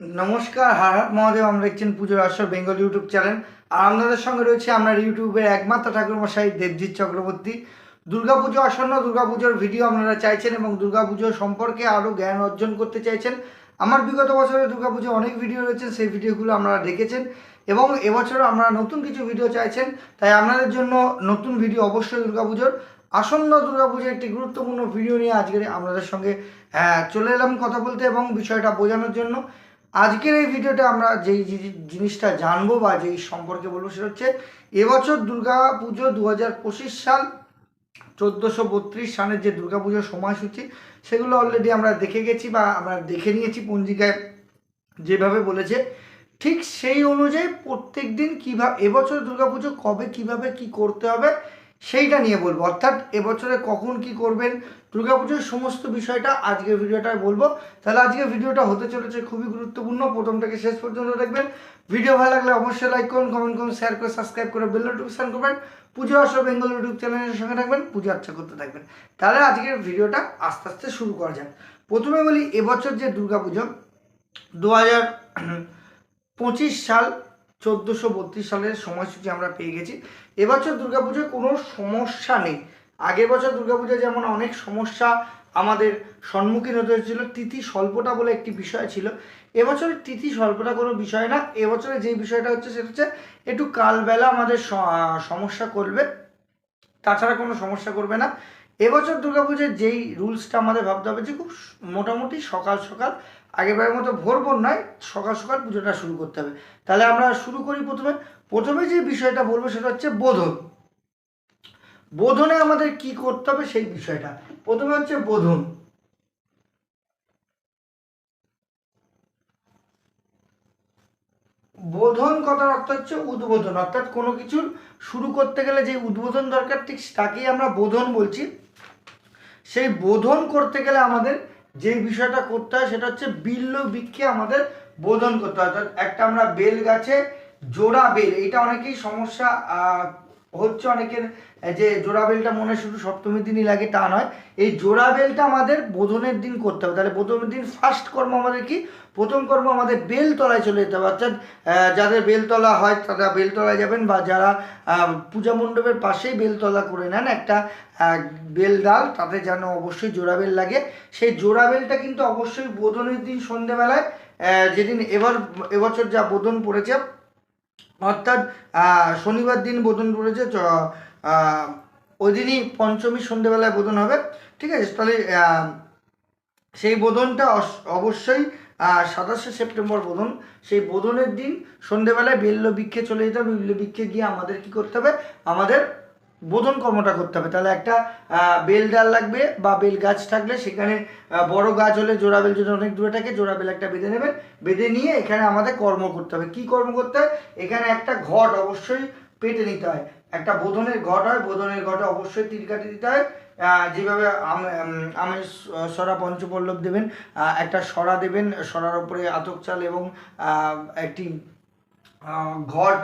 নমস্কার হার হাট মহাদেব আমরা দেখছেন পুজোর আসর বেঙ্গল ইউটিউব চ্যানেল। আর আপনাদের সঙ্গে রয়েছে আমরা ইউটিউবের একমাত্র ঠাকুরমশাই দেবজিৎ চক্রবর্তী। দুর্গাপুজো আসন্ন দুর্গাপুজোর ভিডিও আপনারা চাইছেন এবং দুর্গাপুজো সম্পর্কে আরও জ্ঞান অর্জন করতে চাইছেন। আমার বিগত বছরের দুর্গাপুজো অনেক ভিডিও রয়েছে সেই ভিডিওগুলো আপনারা দেখেছেন এবং এবছর আমরা নতুন কিছু ভিডিও চাইছেন। তাই আপনাদের জন্য নতুন ভিডিও অবশ্যই দুর্গাপুজোর। আসন্ন দুর্গাপুজোর একটি গুরুত্বপূর্ণ ভিডিও নিয়ে আজকের আপনাদের সঙ্গে আহ, চলে এলাম কথা বলতে এবং বিষয়টা বোঝানোর জন্য। আজকের এই ভিডিওটা আমরা যেই জিনিসটা জানব বা যেই সম্পর্কে বলব সেটা হচ্ছে, এবছর দুর্গা পুজো দু হাজার পঁচিশ সাল, চোদ্দোশো বত্রিশ সালের যে দুর্গা পুজোর সময়সূচি, সেগুলো অলরেডি আমরা দেখে গেছি বা আমরা দেখে নিয়েছি পঞ্জিকায় যেভাবে বলেছে। ঠিক সেই অনুযায়ী প্রত্যেক দিন কীভাবে, এবছর দুর্গাপুজো কবে, কীভাবে, কি করতে হবে সেইটা নিয়ে বলব। অর্থাৎ এবছরে কখন কি করবেন, দুর্গাপুজোর সমস্ত বিষয়টা আজকের ভিডিওটায় বলব। তাহলে আজকের ভিডিওটা হতে চলেছে খুবই গুরুত্বপূর্ণ। প্রথম থেকে শেষ পর্যন্ত দেখবেন। ভিডিও ভালো লাগলে অবশ্যই লাইক করুন কমেন্ট করুন শেয়ার করে সাবস্ক্রাইব করে বেল নোটিফিকেশন করবেন। পুজো আসর বেঙ্গল ইউটিউব চ্যানেলের সঙ্গে থাকবেন, পুজো আর্চা করতে থাকবেন। তাহলে আজকের ভিডিওটা আস্তে আস্তে শুরু করা যাক। প্রথমে বলি, এবছর যে দুর্গাপুজো, দু হাজার পঁচিশ সাল চোদ্দোশো বত্রিশ সালের সময়সূচি আমরা পেয়ে গেছি। এবছর দুর্গাপুজোয় কোনো সমস্যা নেই। আগের বছর দুর্গাপুজোয় যেমন অনেক সমস্যা আমাদের সম্মুখীন হতে হয়েছিল, তিথি স্বল্পতা বলে একটি বিষয় ছিল। এবছরের তিথি স্বল্পতা কোনো বিষয় না, এবছরে যেই বিষয়টা হচ্ছে সেটা হচ্ছে একটু কালবেলা আমাদের সমস্যা করবে। তাছাড়া কোনো সমস্যা করবে না। এবছর দুর্গাপুজোর যেই রুলসটা আমাদের ভাবতে হবে যে খুব মোটামুটি সকাল সকাল আগেরবারের মতো ভোর ভোর নয়, সকাল সকাল পুজোটা শুরু করতে হবে। তাহলে আমরা শুরু করি প্রথমে। প্রথমে যে বিষয়টা বলব সেটা হচ্ছে বোধন। বোধনে আমাদের কি করতে হবে সেই বিষয়টা। প্রথমে হচ্ছে বোধন। বোধন কথার অর্থ হচ্ছে উদ্বোধন। অর্থাৎ কোনো কিছুর শুরু করতে গেলে যে উদ্বোধন দরকার, ঠিক তাকেই আমরা বোধন বলছি। সেই বোধন করতে গেলে আমাদের যে বিষয়টা করতে হয় সেটা হচ্ছে বিল্ল বৃক্ষে আমাদের বোধন করতে হয়। অর্থাৎ একটা আমরা বেল গাছে জোড়া বেল এটা অনেকেই সমস্যা হচ্ছে অনেকের যে জোড়া বেলটা মনে শুধু সপ্তমীর দিনই লাগে, তা নয়। এই জোড়া বেলটা আমাদের বোধনের দিন করতে হবে। তাহলে বোধনের দিন ফার্স্ট কর্ম আমাদের কি? প্রথম কর্ম আমাদের বেলতলায় চলে যেতে হবে। অর্থাৎ যাদের বেলতলা হয় তারা বেলতলায় যাবেন বা যারা পূজা মণ্ডপের পাশেই বেলতলা করে নেন একটা বেল ডাল, তাতে যেন অবশ্যই জোড়া বেল লাগে। সেই জোড়া বেলটা কিন্তু অবশ্যই বোধনের দিন সন্ধেবেলায় যেদিন এবার, এবছর যা বোধন পড়েছে, অর্থাৎ শনিবার দিন বোধন পড়েছে ওই দিনই পঞ্চমী সন্ধেবেলায় বোধন হবে। ঠিক আছে? তাহলে সেই বোধনটা অবশ্যই সাতাশে সেপ্টেম্বর বোধন সেই বোধনের দিন সন্ধেবেলায় বেল্ল বৃক্ষে চলে যেতে হবে, বেল্ল বৃক্ষে গিয়ে আমাদের কি করতে হবে? আমাদের বোধন কর্মটা করতে হবে। তাহলে একটা বেল ডাল লাগবে বা বেল গাছ থাকলে সেখানে বড় গাছ হলে জোড়া বেল যদি অনেক দূরে থাকে, জোড়া বেল একটা বেঁধে নেবেন। বেঁধে নিয়ে এখানে আমাদের কর্ম করতে হবে। কি কর্ম করতে হয়? এখানে একটা ঘট অবশ্যই পেটে নিতে হয়। একটা বোধনের ঘট হয়, বোধনের ঘটে অবশ্যই তিল কাটি দিতে হয়। যেভাবে আমি সরা পঞ্চপল্লব দেবেন একটা সরা দেবেন, সরার উপরে আতক চাল এবং একটি ঘট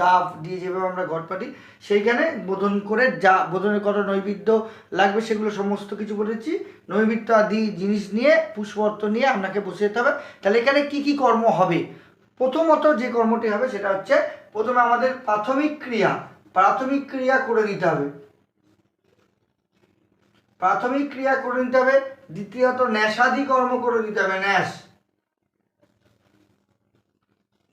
ডাব দিয়ে যেভাবে আমরা ঘট পাটি, সেইখানে বোধন করে যা বোধনের কত নৈবেদ্য লাগবে, সেগুলো সমস্ত কিছু বলেছি। নৈবেদ্য আদি জিনিস নিয়ে পুষ্পর্ত নিয়ে আপনাকে বসে যেতে হবে। তাহলে এখানে কি কি কর্ম হবে? প্রথমত যে কর্মটি হবে, সেটা হচ্ছে প্রথমে আমাদের প্রাথমিক ক্রিয়া প্রাথমিক ক্রিয়া করে দিতে হবে। প্রাথমিক ক্রিয়া করে নিতে হবে, দ্বিতীয়ত ন্যাসাদি কর্ম করে নিতে হবে, ন্যাস।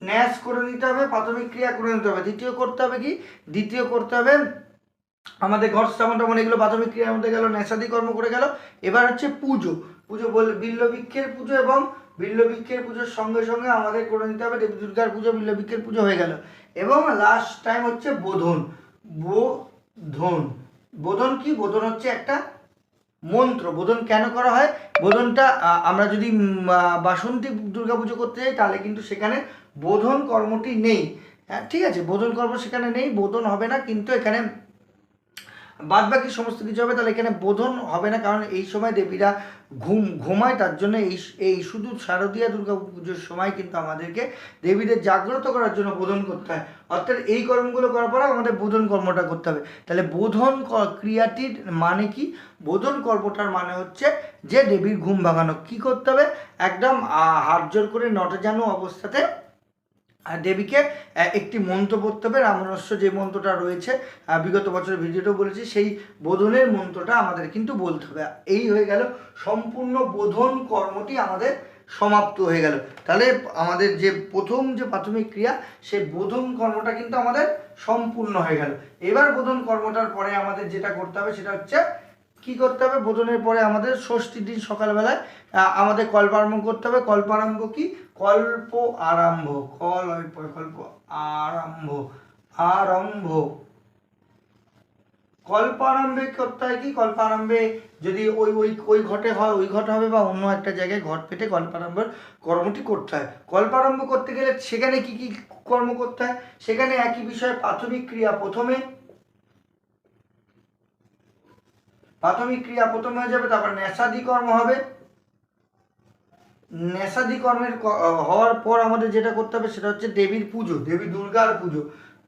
ন্যাস করে নিতে হবে, প্রাথমিক ক্রিয়া করে নিতে হবে। দ্বিতীয় করতে হবে কি? দ্বিতীয় করতে হবে, আমাদের ঘর স্থাপন টাপন এগুলো প্রাথমিক ক্রিয়ার মধ্যে গেল, ন্যাসাদি কর্ম করে গেল। এবার হচ্ছে পুজো। পুজো বল বিল্লবৃক্ষের পুজো এবং বিল্লবৃক্ষের পুজোর সঙ্গে সঙ্গে আমাদের করে নিতে হবে দেবী দুর্গার পুজো বিল্লবৃক্ষের পুজো হয়ে গেল। এবং লাস্ট টাইম হচ্ছে বোধন। বোধন। বোধন কি? বোধন হচ্ছে একটা মন্ত্র, বোধন কেন করা হয়? বোধনটা আমরা যদি বাসন্তী পুজো করতে যাই, তাহলে কিন্তু সেখানে বোধন কর্মটি নেই। হ্যাঁ ঠিক আছে, বোধন কর্ম সেখানে নেই, বোধন হবে না, কিন্তু এখানে বাদ বাকি সমস্ত কিছু হবে, তাহলে এখানে বোধন হবে না, কারণ এই সময় দেবীরা ঘুম, ঘুমায়, তার জন্য এই এই শুধু শারদীয়া দুর্গা পুজোর সময় কিন্তু আমাদেরকে দেবীদের জাগ্রত করার জন্য বোধন করতে হয়। অর্থাৎ এই কর্মগুলো করার পরে আমাদের বোধন কর্মটা করতে হবে। তাহলে বোধন ক্রিয়াটির মানে কি? বোধন কর্মটার মানে হচ্ছে যে দেবীর ঘুম ভাঙানো। কি করতে হবে? একদম হাত জোর করে নটা নটজানু অবস্থাতে দেবীকে একটি মন্ত্র পড়তে হবে। রামনস্য যে মন্ত্রটা রয়েছে বিগত বছরের ভিডিওতেও বলেছি, সেই বোধনের মন্ত্রটা আমাদের কিন্তু বলতে হবে। এই হয়ে গেল, সম্পূর্ণ বোধন কর্মটি আমাদের সমাপ্ত হয়ে গেল। তাহলে আমাদের যে প্রথম যে প্রাথমিক ক্রিয়া, সেই বোধন কর্মটা কিন্তু আমাদের সম্পূর্ণ হয়ে গেল। এবার বোধন কর্মটার পরে আমাদের যেটা করতে হবে, সেটা হচ্ছে কি করতে হবে? বোধনের পরে আমাদের ষষ্ঠীর দিন সকালবেলায় আমাদের কল্পারম্ভ করতে হবে। কল্পারম্ভ কি? কল্প আরম্ভ, কল কল্প আরম্ভ আরম্ভ। কল্পারম্ভে করতে হয় কি? কল্পারম্ভে যদি ওই ওই ওই ঘটে হয়, ওই ঘট হবে বা অন্য একটা জায়গায় ঘট পেটে কল্পারম্ভের কর্মটি করতে হয়। কল্পারম্ভ করতে গেলে সেখানে কি কি কর্ম করতে হয়? সেখানে একই বিষয়ে প্রাথমিক ক্রিয়া প্রথমে প্রাথমিক ক্রিয়া প্রথমে হয়ে যাবে, তারপর নেশাদি কর্ম হবে নেশাদি কর্মের হওয়ার পর আমাদের যেটা করতে হবে সেটা হচ্ছে দেবীর পুজো, দেবী দুর্গার পুজো।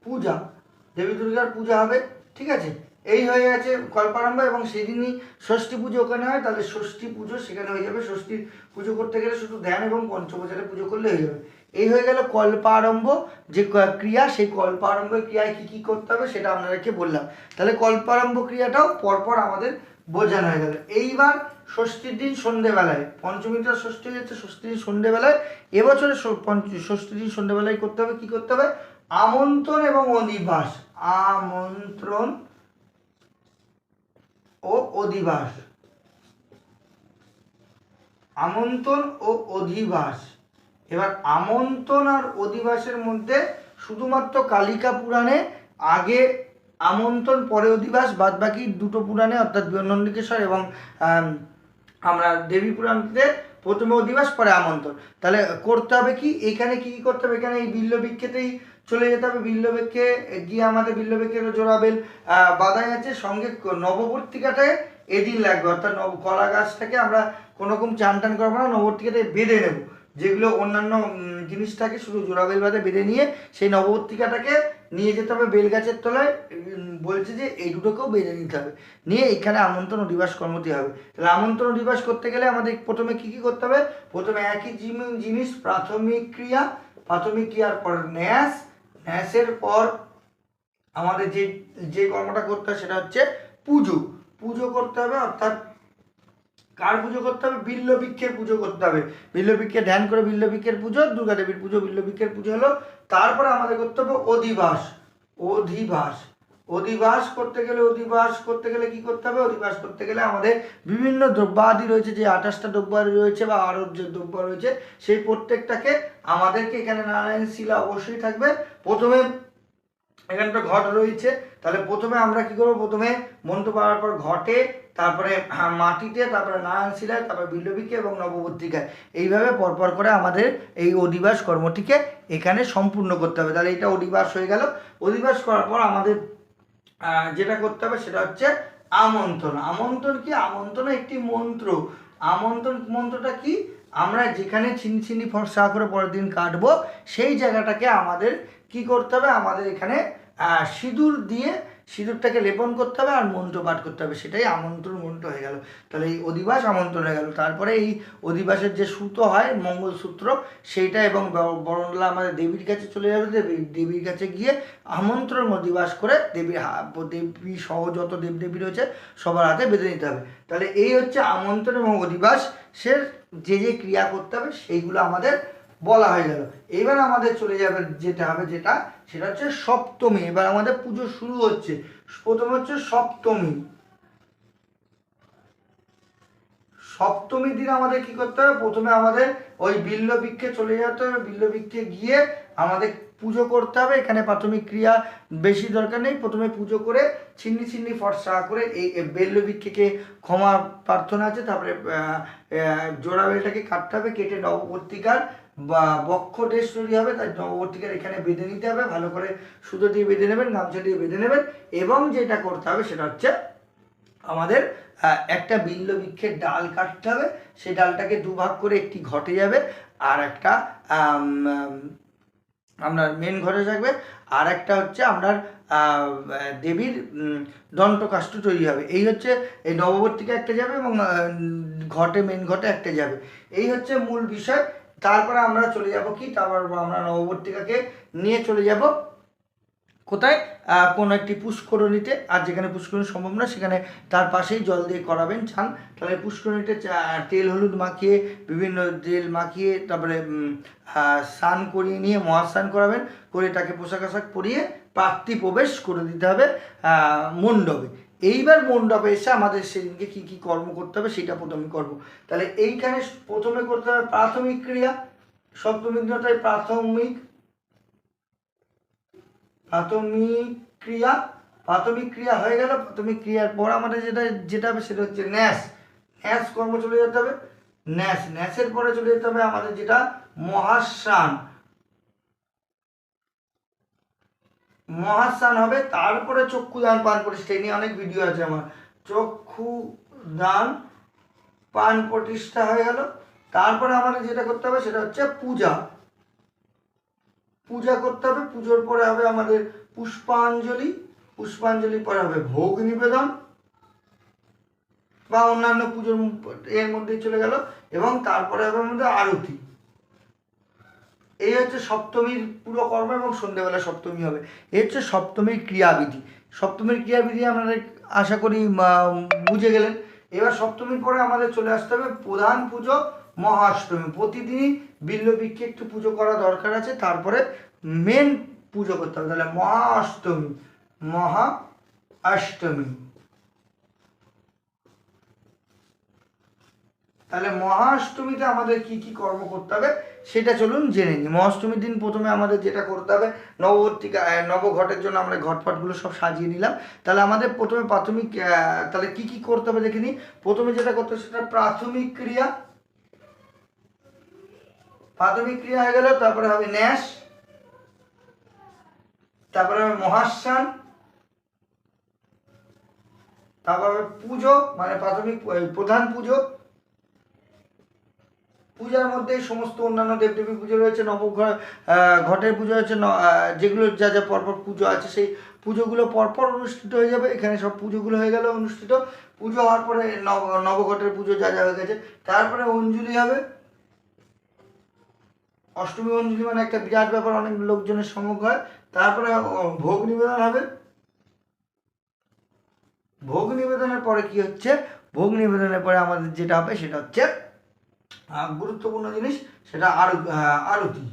পূজা, দেবী দুর্গার পূজা হবে, ঠিক আছে? এই হয়ে গেছে কল্পারম্ভ এবং সেদিনই ষষ্ঠী পুজো ওখানে হয়, তাহলে ষষ্ঠী পুজো সেখানে হয়ে যাবে। ষষ্ঠীর পুজো করতে গেলে শুধু ধ্যান এবং পঞ্চমচারে পুজো করলে হয়ে যাবে। এই হয়ে গেল কল্পারম্ভ যে ক্রিয়া, সেই কল্পারম্ভ ক্রিয়ায় কি কি করতে হবে সেটা আপনাদেরকে বললাম। তাহলে কল্পারম্ভ ক্রিয়াটাও পরপর আমাদের বোঝানো হয়ে গেল। এইবার ষষ্ঠীর দিন সন্ধেবেলায় পঞ্চমীটা ষষ্ঠী যাচ্ছে ষষ্ঠীর দিন সন্ধেবেলায়, এবছরে ষষ্ঠীর দিন সন্ধেবেলায় করতে হবে, কি করতে হবে? আমন্ত্রণ এবং অধিবাস। আমন্ত্রণ ও অধিবাস। আমন্ত্রণ ও অধিবাস। এবার আমন্ত্রণ আর অধিবাসের মধ্যে শুধুমাত্র কালিকা পুরাণে আগে আমন্ত্রণ, পরে অধিবাস বাদ বাকি দুটো পুরাণে, অর্থাৎ নন্দিকেশ্বর এবং আমরা দেবী পুরাণতে প্রথমে অধিবাস, পরে আমন্ত্রণ। তাহলে করতে হবে কি? এখানে কি কি করতে হবে? এখানে এই বিল্লবৃক্ষেতেই চলে যেতে হবে। বিল্লবৃক্ষে গিয়ে আমাদের বিল্লবৃক্ষের জোড়াবেল বাঁধাই আছে। সঙ্গে নববর্তিকাটায় এদিন লাগবে। অর্থাৎ নব কলা গাছটাকে আমরা কোনো রকম চান টান করব না নববর্তিকাটায় বেঁধে নেব। যেগুলো অন্যান্য জিনিসটাকে শুধু জোড়াবেল বাঁধে বেঁধে নিয়ে সেই নববর্তিকাটাকে নিয়ে যেতে হবে বেল গাছের তলায় বলছে যে এই দুটোকেও বেঁধে নিতে হবে। নিয়ে এখানে আমন্ত্রণ অধিবাস কর্মটি হবে। তাহলে আমন্ত্রণ অধিবাস করতে গেলে আমাদের প্রথমে কি কি করতে হবে? প্রথমে একই জিনিস, প্রাথমিক ক্রিয়া, প্রাথমিক ক্রিয়ার পর ন্যাস, ন্যাসের পর আমাদের যে যে কর্মটা করতে হবে সেটা হচ্ছে পুজো। পুজো করতে হবে অর্থাৎ কার পুজো করতে হবে? বিল্লবৃক্ষের পুজো করতে হবে। বিল্লবৃক্ষে ধ্যান করে বিল্লবৃক্ষের পুজো, দুর্গা দেবীর পুজো বিল্লবৃক্ষের পুজো হলো। তারপরে আমাদের করতে হবে অধিবাস। অধিবাস। অধিবাস করতে গেলে অধিবাস, করতে গেলে কি করতে হবে? অধিবাস করতে গেলে আমাদের বিভিন্ন দ্রব্যাদি রয়েছে, যে আঠাশটা দ্রব্যাদি রয়েছে বা আরও যে দ্রব্য রয়েছে, সেই প্রত্যেকটাকে আমাদেরকে এখানে নারায়ণ শিলা অবশ্যই থাকবে। প্রথমে এখানে তো ঘট রয়েছে। তাহলে প্রথমে আমরা কি করব? প্রথমে মন্ত্র পাওয়ার পর ঘটে তারপরে হ্যাঁ, মাটিতে তারপরে নারায়ণ শিলায় তারপরে বিল্লবিকে এবং নববর্তিকায়। এইভাবে পরপর করে আমাদের এই অধিবাস কর্মটিকে এখানে সম্পূর্ণ করতে হবে। তাহলে এটা অধিবাস হয়ে গেল। অধিবাস করার পর আমাদের যেটা করতে হবে সেটা হচ্ছে আমন্ত্রণ। আমন্ত্রণ কি? আমন্ত্রণ একটি মন্ত্র। আমন্ত্রণ মন্ত্রটা কি? আমরা যেখানে চিনি চিনি ফর্সা করে পরের দিন কাটবো সেই জায়গাটাকে আমাদের কি করতে হবে? আমাদের এখানে সিঁদুর দিয়ে সিঁদুরটাকে লেপন করতে হবে আর মন্ত্র পাঠ করতে হবে। সেটাই আমন্ত্রণ মন্ত্র হয়ে গেল। তাহলে এই অধিবাস আমন্ত্রণ হয়ে গেল। তারপরে এই অধিবাসের যে সুতো হয়, মঙ্গলসূত্র, সেইটা এবং বরণলা আমাদের দেবীর কাছে চলে যাবে। দেবী, দেবীর কাছে গিয়ে আমন্ত্রণ অধিবাস করে দেবীর দেবী সহ যত দেবদেবী রয়েছে, সবার হাতে বেঁধে নিতে হবে। তাহলে এই হচ্ছে আমন্ত্রণ এবং অধিবাসের যে যে ক্রিয়া করতে হবে, সেইগুলো আমাদের বলা হয়ে গেল। এবার আমাদের চলে যাবে যেটা হবে যেটা, সেটা হচ্ছে সপ্তমী। এবার আমাদের পুজো শুরু হচ্ছে। প্রথম হচ্ছে সপ্তমী। সপ্তমীর দিন আমাদের কি করতে হবে? প্রথমে আমাদের ওই বিল্লবৃক্ষে চলে যেতে হবে। বিল্লবৃক্ষে গিয়ে আমাদের পুজো করতে হবে। এখানে প্রাথমিক ক্রিয়া বেশি দরকার নেই। প্রথমে পুজো করে ছিন্নি ছিন্নি ফর্সা করে এই বেল্লবৃক্ষকে ক্ষমা প্রার্থনা আছে। তারপরে জোড়া বেলটাকে কাটতে হবে। কেটে নবপত্রিকার বা বক্ষ ড্রেস তৈরি হবে তাই নববর্তিকার এখানে বেঁধে নিতে হবে ভালো করে সুতো দিয়ে বেঁধে নেবেন গামছা দিয়ে বেঁধে নেবেন এবং যেটা করতে হবে সেটা হচ্ছে আমাদের একটা বিল্ল বৃক্ষের ডাল কাটতে হবে সেই ডালটাকে দুভাগ করে একটি ঘটে যাবে আর একটা আপনার মেন ঘরে থাকবে আর একটা হচ্ছে আপনার দেবীর উম, দন্তকাষ্ঠ তৈরি হবে এই হচ্ছে এই নববর্তিকা একটা যাবে এবং ঘটে মেন ঘটে একটা যাবে এই হচ্ছে মূল বিষয় তারপরে আমরা চলে যাব কি? তারপর আমরা নববর্তিকাকে নিয়ে চলে যাব। কোথায়? কোনো একটি পুষ্করণীতে। আর যেখানে পুষ্করণী সম্ভব না, সেখানে তার পাশেই জল দিয়ে করাবেন চান তাহলে পুষ্করণীতে তেল হলুদ মাখিয়ে, বিভিন্ন তেল মাখিয়ে, তারপরে স্নান করিয়ে নিয়ে মহাস্নান করাবেন। করে তাকে পোশাক আশাক পরিয়ে প্রাপ্তি প্রবেশ করে দিতে হবে মণ্ডপে। এইবার মণ্ডপে এসে আমাদের সেদিনকে কী কী কর্ম করতে হবে সেটা প্রথমে করব। তাহলে এইখানে প্রথমে করতে হবে প্রাথমিক ক্রিয়া সপ্তমী দিনটাই প্রাথমিক প্রাথমিক ক্রিয়া প্রাথমিক ক্রিয়া হয়ে গেল, প্রাথমিক ক্রিয়ার পর আমাদের যেটা যেটা হবে সেটা হচ্ছে ন্যাস। ন্যাস কর্ম চলে যেতে হবে। ন্যাস, ন্যাসের পরে চলে যেতে হবে আমাদের যেটা মহাস্নান মহাস্নান হবে তারপরে চক্ষু দান পান প্রতিষ্ঠা নিয়ে অনেক ভিডিও আছে আমার। চক্ষু দান পান প্রতিষ্ঠা হয়ে গেল। তারপরে আমাদের যেটা করতে হবে, সেটা হচ্ছে পূজা। পূজা করতে হবে, পুজোর পরে হবে আমাদের পুষ্পাঞ্জলি। পুষ্পাঞ্জলি পরে হবে ভোগ নিবেদন। বা অন্যান্য পুজোর এর মধ্যে চলে গেল। এবং তারপরে হবে আমাদের আরতি। এই হচ্ছে সপ্তমীর পুরো কর্ম এবং সন্ধ্যেবেলা সপ্তমী হবে। এই হচ্ছে সপ্তমীর ক্রিয়াবিধি। সপ্তমীর ক্রিয়াবিধি আপনারা আশা করি বুঝে গেলেন। এবার সপ্তমীর পরে আমাদের চলে আসতে হবে প্রধান পুজো মহাষ্টমী। প্রতিদিনই বিল্লবৃক্ষে একটু পুজো করা দরকার আছে, তারপরে মেন পুজো করতে হবে। তাহলে মহা অষ্টমী মহা অষ্টমী তাহলে মহাষ্টমীতে আমাদের কি কি কর্ম করতে হবে সেটা চলুন জেনে নিই। মহাষ্টমীর দিন প্রথমে আমাদের যেটা করতে হবে, নববর্তিকা নবঘটের জন্য আমরা ঘটপাটগুলো সব সাজিয়ে নিলাম। তাহলে আমাদের প্রথমে প্রাথমিক তাহলে কি কি করতে হবে দেখে নিই। প্রথমে যেটা করতে হবে সেটা প্রাথমিক ক্রিয়া। প্রাথমিক ক্রিয়া হয়ে গেল, তারপরে হবে ন্যাস, তারপরে হবে মহাস্নান, তারপর পুজো মানে প্রাথমিক প্রধান পুজো। পূজার মধ্যে সমস্ত অন্যান্য দেবদেবী পুজো রয়েছে নব ঘটের পুজো আছে যেগুলো যা যা পরপর পুজো আছে সেই পুজোগুলো পরপর অনুষ্ঠিত হয়ে যাবে। এখানে সব পুজোগুলো হয়ে গেল অনুষ্ঠিত। পুজো হওয়ার পরে নব, নবঘটের পুজো যা যা হয়ে গেছে। তারপরে অঞ্জলি হবে। অষ্টমী অঞ্জলি মানে একটা বিরাট ব্যাপার, অনেক লোকজনের সমুখ হয়। তারপরে ভোগ নিবেদন হবে। ভোগ নিবেদনের পরে কি হচ্ছে? ভোগ নিবেদনের পরে আমাদের যেটা হবে সেটা হচ্ছে গুরুত্বপূর্ণ জিনিস, সেটা আরও আরতি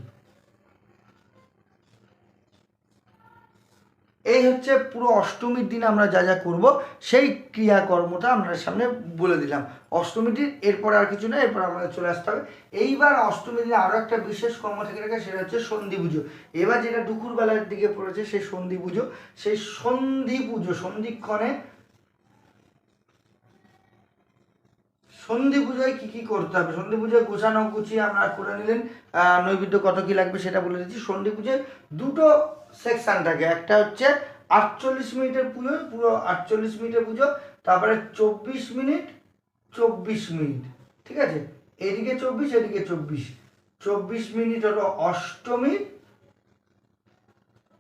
এই হচ্ছে পুরো অষ্টমীর দিন আমরা যা যা করব, সেই ক্রিয়াকর্মটা আপনাদের সামনে বলে দিলাম। অষ্টমীটির এরপরে আর কিছু না, এরপর আমাদের চলে আসতে হবে। এইবার অষ্টমীর দিনে আরও একটা বিশেষ কর্ম থেকে রেখে সেটা হচ্ছে সন্ধি পুজো। এবার যেটা দুপুরবেলার দিকে পড়েছে, সেই সন্ধি পুজো। সেই সন্ধি পুজো সন্ধিক্ষণে সন্ধি পুজোয় কী কী করতে হবে? সন্ধি পুজোয় গোছানো গুছিয়ে আপনারা করে নিলেন। নৈবেদ্য কত কী লাগবে সেটা বলে দিচ্ছি। সন্ধি পুজোয় দুটো সেকশান থাকে। একটা হচ্ছে আটচল্লিশ মিনিটের পুজো, পুরো আটচল্লিশ মিনিটের পুজো, তারপরে চব্বিশ মিনিট চব্বিশ মিনিট। ঠিক আছে? এদিকে চব্বিশ এদিকে চব্বিশ। চব্বিশ মিনিট হলো অষ্টমী,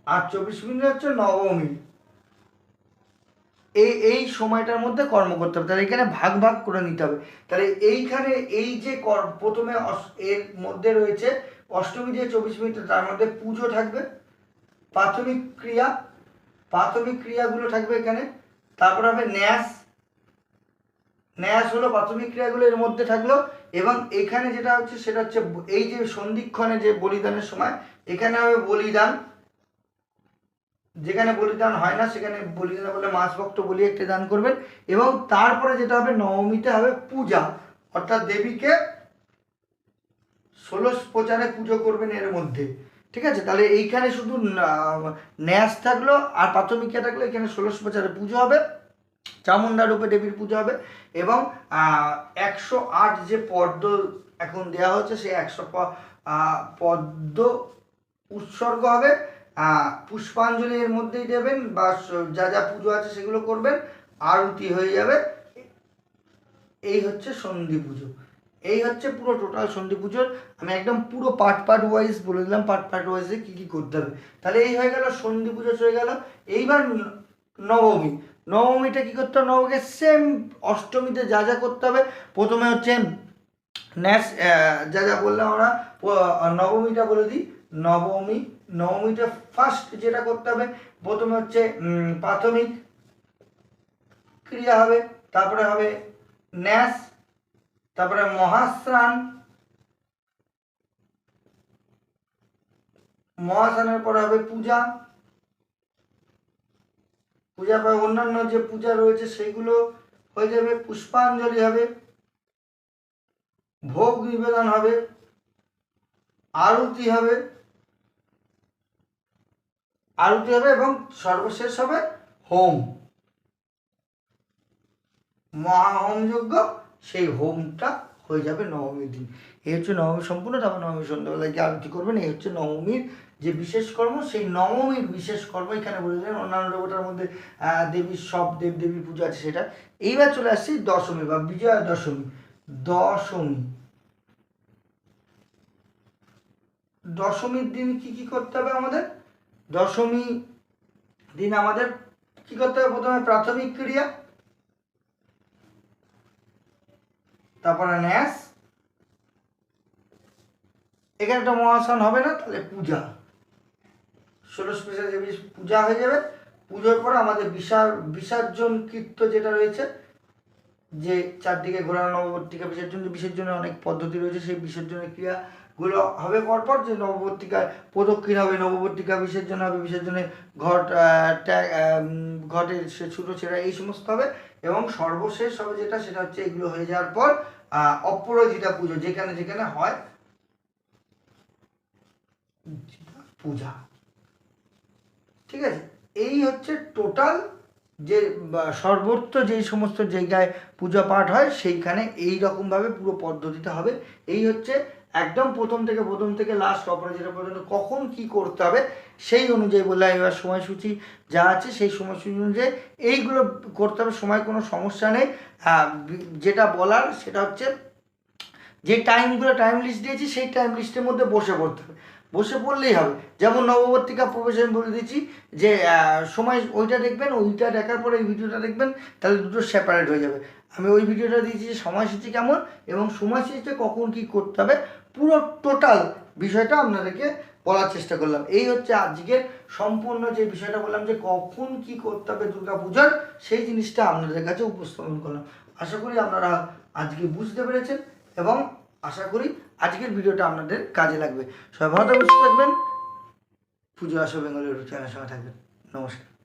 আর চব্বিশ মিনিট হচ্ছে নবমী। এই এই সময়টার মধ্যে কর্ম করতে হবে। তাহলে এখানে ভাগ ভাগ করে নিতে হবে। তাহলে এইখানে এই যে কর, প্রথমে এর মধ্যে রয়েছে অষ্টমী যে চব্বিশ মিনিট তার মধ্যে পুজো থাকবে, প্রাথমিক ক্রিয়া, প্রাথমিক ক্রিয়াগুলো থাকবে এখানে। তারপর হবে ন্যাস। ন্যাস হলো প্রাথমিক ক্রিয়াগুলো এর মধ্যে থাকল এবং এখানে যেটা হচ্ছে, সেটা হচ্ছে এই যে সন্ধিক্ষণে যে বলিদানের সময়, এখানে হবে বলিদান। যেখানে বলিদান হয় না, সেখানে বলিদান বলে মাছ ভক্ত বলি একটি দান করবেন। এবং তারপরে যেটা হবে, নবমীতে হবে পূজা। অর্থাৎ দেবীকে ষোলশ প্রচারে পুজো করবেন এর মধ্যে। ঠিক আছে? তাহলে এইখানে শুধু ন্যাস থাকল আর প্রাথমিকা থাকল, এখানে ষোলশ প্রচারে পুজো হবে। চামুন্ডা রূপে দেবীর পুজো হবে এবং একশো আট যে পদ্ম এখন দেওয়া হচ্ছে সেই একশো পদ্ম উৎসর্গ হবে। পুষ্পাঞ্জলি এর মধ্যেই দেবেন বা যা যা পুজো আছে সেগুলো করবেন, আরতি হয়ে যাবে। এই হচ্ছে সন্ধি পুজো। এই হচ্ছে পুরো টোটাল সন্ধি পুজোর আমি একদম পুরো পার্ট পার্ট ওয়াইজ বলে দিলাম পার্ট পার্ট ওয়াইজে কী কী করতে হবে। তাহলে এই হয়ে গেল, সন্ধি পুজো হয়ে গেল। এইবার নবমী। নবমীটা কী করতে হবে? নবমীকে সেম অষ্টমীতে যা যা করতে হবে। প্রথমে হচ্ছে, ন্যাস যা যা বললাম আমরা নবমীটা বলে দিই। নবমী, নবমীটা ফার্স্ট যেটা করতে হবে, প্রথমে হচ্ছে প্রাথমিক ক্রিয়া হবে, তারপরে হবে ন্যাস, তারপরে মহাস্নান। মহাস্নানের পরে হবে পূজা। পূজা পরে অন্যান্য যে পূজা রয়েছে, সেগুলো হয়ে যাবে, পুষ্পাঞ্জলি হবে, ভোগ নিবেদন হবে, আরতি হবে আরতি হবে এবং সর্বশেষ হবে হোম। মহাহোম যজ্ঞ সেই হোমটা হয়ে যাবে নবমীর দিন। এই হচ্ছে নবমী সম্পূর্ণ, তারপর নবমী সন্ধ্যাবেলায় গিয়ে আরতি করবেন। এই হচ্ছে নবমীর যে বিশেষ কর্ম, সেই নবমীর বিশেষ কর্ম এখানে বলে দিলেন। অন্যান্য দেবতার মধ্যে দেবীর সব দেব দেবীর পুজো আছে সেটা। এইবার চলে আসছি দশমী বা বিজয়া দশমী। দশমী। দশমীর দিন কি কি করতে হবে আমাদের? দশমী দিন আমাদের কি করতে হবে? প্রথমে প্রাথমিক ক্রিয়া, তারপরে ন্যাস। এখানে একটা মহাস্নান হবে না, তাহলে পূজা। ষোলো স্পেশাল যে পূজা হয়ে যাবে, পুজোর পরে আমাদের বিসার বিসর্জন কীর্ত যেটা রয়েছে, যে চারদিকে ঘোরানো নববর্তিকা বিসর্জন, বিসর্জনের অনেক পদ্ধতি রয়েছে, সেই বিসর্জনের ক্রিয়াগুলো হবে পরপর যে নববর্তিকায় প্রদক্ষিণ হবে নববর্তিকা বিসর্জন হবে বিসর্জনে ঘট আহ, ট্যা- ঘটের সে ছোটো ছেঁড়া এই সমস্ত হবে। এবং সর্বশেষ হবে যেটা সেটা হচ্ছে এগুলো হয়ে যাওয়ার পর অপরাজিতা পুজো যেখানে যেখানে হয় পূজা। ঠিক আছে? এই হচ্ছে টোটাল যে সর্বত্র যেই সমস্ত জায়গায় পূজা পাঠ হয় সেইখানে এই রকমভাবে পুরো পদ্ধতিটা হবে। এই হচ্ছে একদম প্রথম থেকে প্রথম থেকে লাস্ট অপরাজিতা পর্যন্ত কখন কি করতে হবে, সেই অনুযায়ী বললাম, এবার সময়সূচি যা আছে সেই সময়সূচি অনুযায়ী এইগুলো করতে হবে, সময় কোনো সমস্যা নেই। যেটা বলার সেটা হচ্ছে যে টাইমগুলো টাইম লিস্ট দিয়েছি, সেই টাইম লিস্টের মধ্যে বসে পড়তে হবে। বসে পড়লেই হবে। যেমন নববর্তিকা প্রবেশ আমি বলে দিচ্ছি যে সময় ওইটা দেখবেন, ওইটা দেখার পরে এই ভিডিওটা দেখবেন, তাহলে দুটো সেপারেট হয়ে যাবে। আমি ওই ভিডিওটা দিয়েছি যে সময়সূচি কেমন এবং সময়সূচিতে কখন কি করতে হবে। পুরো টোটাল বিষয়টা আপনাদেরকে বলার চেষ্টা করলাম। এই হচ্ছে আজকের সম্পূর্ণ যে বিষয়টা বললাম যে কখন কি করতে হবে দুর্গা পূজার সেই জিনিসটা আপনাদের কাছে উপস্থাপন করলাম। আশা করি আপনারা আজকে বুঝতে পেরেছেন এবং আশা করি আজকের ভিডিওটা আপনাদের কাজে লাগবে। সবাই ভালো থাকবেন থাকবেন। পুজো আসো বেঙ্গলের চ্যানেলের সঙ্গে থাকবেন। নমস্কার।